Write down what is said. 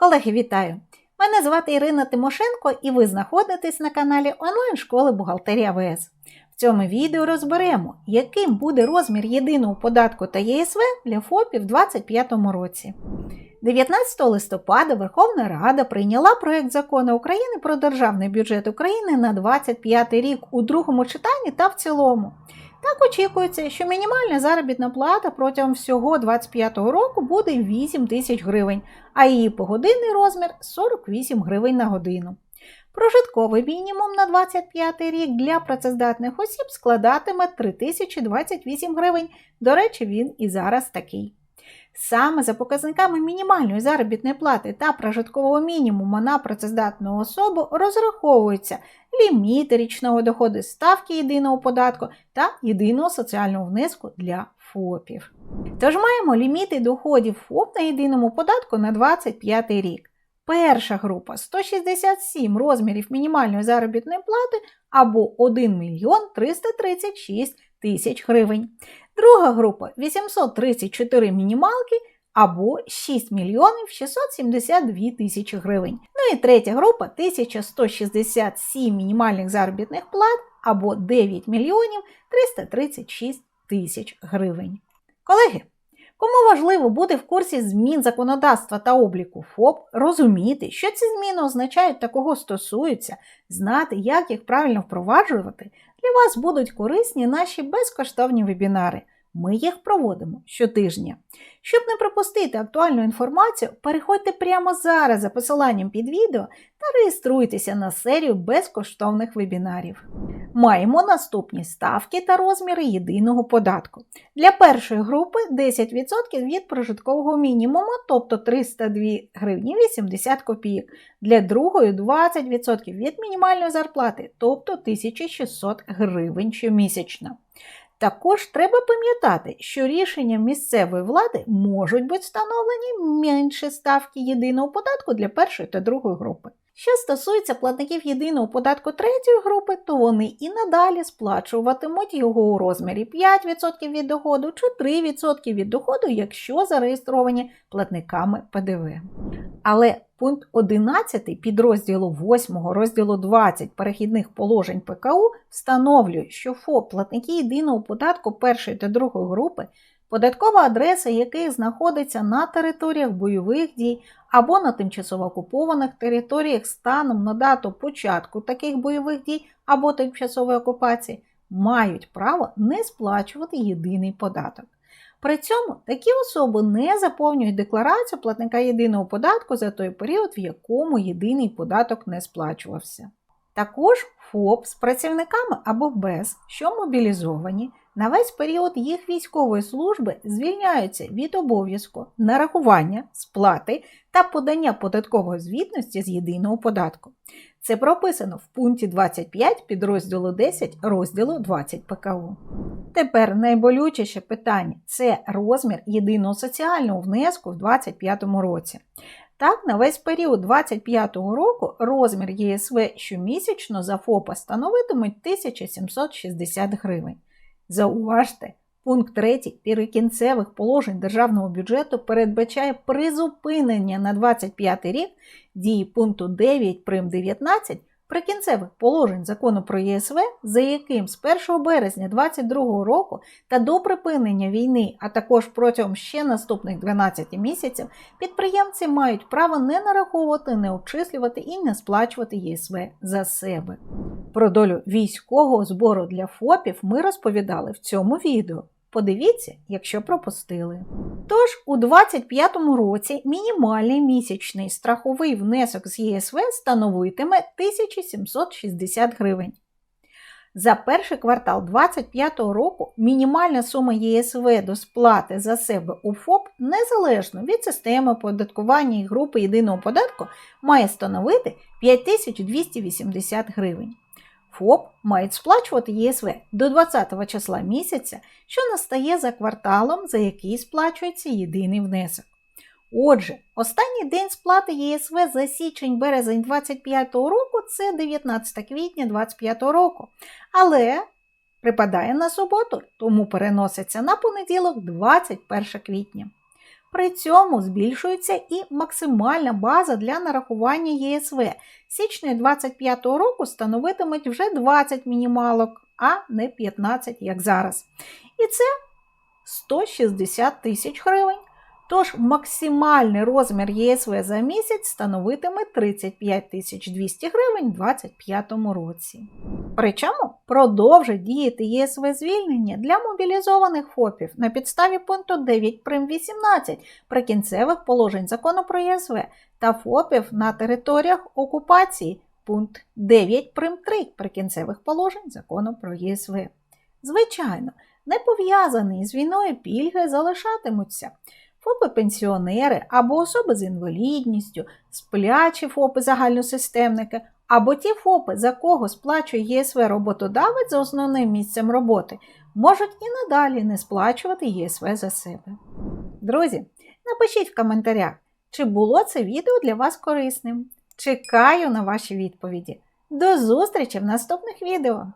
Колеги, вітаю! Мене звати Ірина Тимошенко і ви знаходитесь на каналі онлайн-школи Бухгалтерія ВС. В цьому відео розберемо, яким буде розмір єдиного податку та ЄСВ для ФОПів у 2025 році. 19 листопада Верховна Рада прийняла проект закону України про державний бюджет України на 2025 рік у другому читанні та в цілому. Так очікується, що мінімальна заробітна плата протягом всього 2025 року буде 8 тисяч гривень, а її погодинний розмір 48 гривень на годину. Прожитковий мінімум на 25 рік для працездатних осіб складатиме 3028 гривень. До речі, він і зараз такий. Саме за показниками мінімальної заробітної плати та прожиткового мінімуму на працездатну особу розраховуються ліміти річного доходу, ставки єдиного податку та єдиного соціального внеску для ФОПів. Тож маємо ліміти доходів ФОП на єдиному податку на 25 рік. Перша група 167 розмірів мінімальної заробітної плати або 1 мільйон 336 тисяч гривень. Друга група 834 мінімалки або 6 мільйонів 672 тисячі гривень. Ну і третя група 1167 мінімальних заробітних плат або 9 мільйонів 336 тисяч гривень. Колеги, Кому важливо бути в курсі змін законодавства та обліку ФОП, розуміти, що ці зміни означають та кого стосуються, знати, як їх правильно впроваджувати, для вас будуть корисні наші безкоштовні вебінари. Ми їх проводимо щотижня. Щоб не пропустити актуальну інформацію, переходьте прямо зараз за посиланням під відео та реєструйтеся на серію безкоштовних вебінарів. Маємо наступні ставки та розміри єдиного податку. Для першої групи 10% від прожиткового мінімуму, тобто 302 гривні 80 копійок. Для другої 20% від мінімальної зарплати, тобто 1600 гривень щомісячно. Також треба пам'ятати, що рішенням місцевої влади можуть бути встановлені менші ставки єдиного податку для першої та другої групи. Що стосується платників єдиного податку третьої групи, то вони і надалі сплачуватимуть його у розмірі 5% від доходу чи 3% від доходу, якщо зареєстровані платниками ПДВ. Але пункт 11 підрозділу 8 розділу 20 перехідних положень ПКУ встановлює, що ФОП платники єдиного податку першої та другої групи податкова адреса яких знаходиться на територіях бойових дій або на тимчасово окупованих територіях станом на дату початку таких бойових дій або тимчасової окупації, мають право не сплачувати єдиний податок. При цьому такі особи не заповнюють декларацію платника єдиного податку за той період, в якому єдиний податок не сплачувався. Також ФОП з працівниками або без, що мобілізовані, на весь період їх військової служби звільняються від обов'язку нарахування, сплати та подання податкової звітності з єдиного податку. Це прописано в пункті 25 підрозділу 10 розділу 20 ПКУ. Тепер найболючіше питання це розмір єдиного соціального внеску в 2025 році. Так, на весь період 2025 року розмір ЄСВ щомісячно за ФОПа становитиме 1760 гривень. Зауважте, пункт 3 перекінцевих положень державного бюджету передбачає призупинення на 25 рік дії пункту 9 прим 19 Прикінцевих положень закону про ЄСВ, за яким з 1 березня 2022 року та до припинення війни, а також протягом ще наступних 12 місяців, підприємці мають право не нараховувати, не обчислювати і не сплачувати ЄСВ за себе. Про долю військового збору для ФОПів ми розповідали в цьому відео. Подивіться, якщо пропустили. Тож у 2025 році мінімальний місячний страховий внесок з ЄСВ становитиме 1760 гривень. За перший квартал 2025 року мінімальна сума ЄСВ до сплати за себе у ФОП незалежно від системи оподаткування і групи єдиного податку має становити 5280 гривень. ФОП мають сплачувати ЄСВ до 20 числа місяця, що настає за кварталом, за який сплачується єдиний внесок. Отже, останній день сплати ЄСВ за січень-березень 2025 року це 19 квітня 2025 року, але припадає на суботу, тому переноситься на понеділок 21 квітня. При цьому збільшується і максимальна база для нарахування ЄСВ. Січня 2025 року становитимуть вже 20 мінімалок, а не 15, як зараз. І це 160 тисяч гривень. Тож максимальний розмір ЄСВ за місяць становитиме 35 200 гривень у 2025 році. Причому продовжить діяти ЄСВ звільнення для мобілізованих ФОПів на підставі пункту 9 прим 18 прикінцевих положень закону про ЄСВ та ФОПів на територіях окупації пункт 9 прим 3 прикінцевих положень закону про ЄСВ. Звичайно, не пов'язані з війною пільги залишатимуться. ФОПи-пенсіонери або особи з інвалідністю, сплячі ФОПи загальносистемники, або ті ФОПи, за кого сплачує ЄСВ роботодавець за основним місцем роботи, можуть і надалі не сплачувати ЄСВ за себе. Друзі, напишіть в коментарях, чи було це відео для вас корисним. Чекаю на ваші відповіді. До зустрічі в наступних відео!